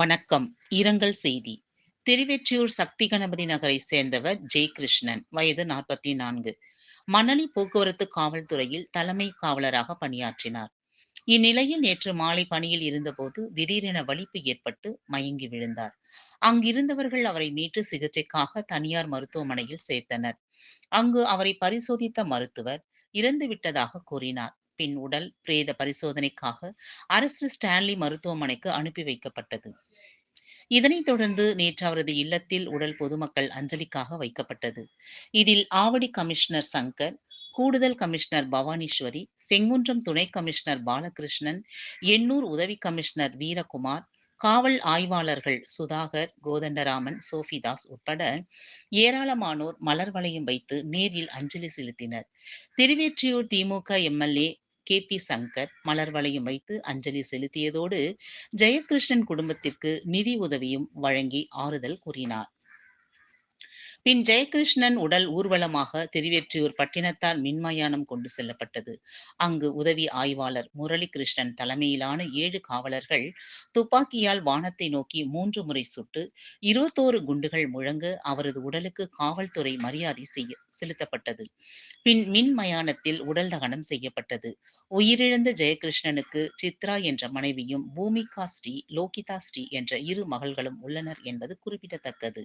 வணக்கம். இரங்கல் செய்தி. திருவெற்றியூர் சக்தி கணபதி நகரை சேர்ந்தவர் ஜெயகிருஷ்ணன். வயது 44. மணலி போக்குவரத்து காவல்துறையில் தலைமை காவலராக பணியாற்றினார். இந்நிலையில் நேற்று மாலை பணியில் இருந்தபோது திடீரென வலிப்பு ஏற்பட்டு மயங்கி விழுந்தார். அங்கிருந்தவர்கள் அவரை மீட்டு சிகிச்சைக்காக தனியார் மருத்துவமனையில் சேர்த்தனர். அங்கு அவரை பரிசோதித்த மருத்துவர் இறந்துவிட்டதாக கூறினார். பின் உடல் பிரேத பரிசோதனைக்காக அரசு ஸ்டான்லி மருத்துவமனைக்கு அனுப்பி வைக்கப்பட்டது. இதனைத் தொடர்ந்து நேற்று அவரது இல்லத்தில் உடல் பொதுமக்கள் அஞ்சலிக்காக வைக்கப்பட்டது. இதில் ஆவடி கமிஷனர் சங்கர், கூடுதல் கமிஷனர் பவானீஸ்வரி, செங்குன்றம் துணை கமிஷனர் பாலகிருஷ்ணன், எண்ணூர் உதவி கமிஷனர் வீரகுமார், காவல் ஆய்வாளர்கள் சுதாகர், கோதண்டராமன், சோஃபிதாஸ் உட்பட ஏராளமானோர் மலர் வளையம் வைத்து நேரில் அஞ்சலி செலுத்தினர். Thiruvottiyur DMK MLA. K. P. Shankar மலர் வளையம் வைத்து அஞ்சலி செலுத்தியதோடு, ஜெயகிருஷ்ணன் குடும்பத்திற்கு நிதி உதவியும் வழங்கி ஆறுதல் கூறினார். பின் ஜெயகிருஷ்ணன் உடல் ஊர்வலமாக திருவெற்றியூர் பட்டினத்தால் மின்மயானம் கொண்டு செல்லப்பட்டது. அங்கு உதவி ஆய்வாளர் முரளிகிருஷ்ணன் தலைமையிலான ஏழு காவலர்கள் துப்பாக்கியால் வானத்தை நோக்கி மூன்று முறை சுட்டு, இருபத்தோரு குண்டுகள் முழங்க அவரது உடலுக்கு காவல்துறை மரியாதை செய்ய செலுத்தப்பட்டது. பின் மின் மயானத்தில் உடல் தகனம் செய்யப்பட்டது. உயிரிழந்த ஜெயகிருஷ்ணனுக்கு சித்ரா என்ற மனைவியும், பூமிகா ஸ்ரீ, லோகிதா ஸ்ரீ என்ற இரு மகள்களும் உள்ளனர் என்பது குறிப்பிடத்தக்கது.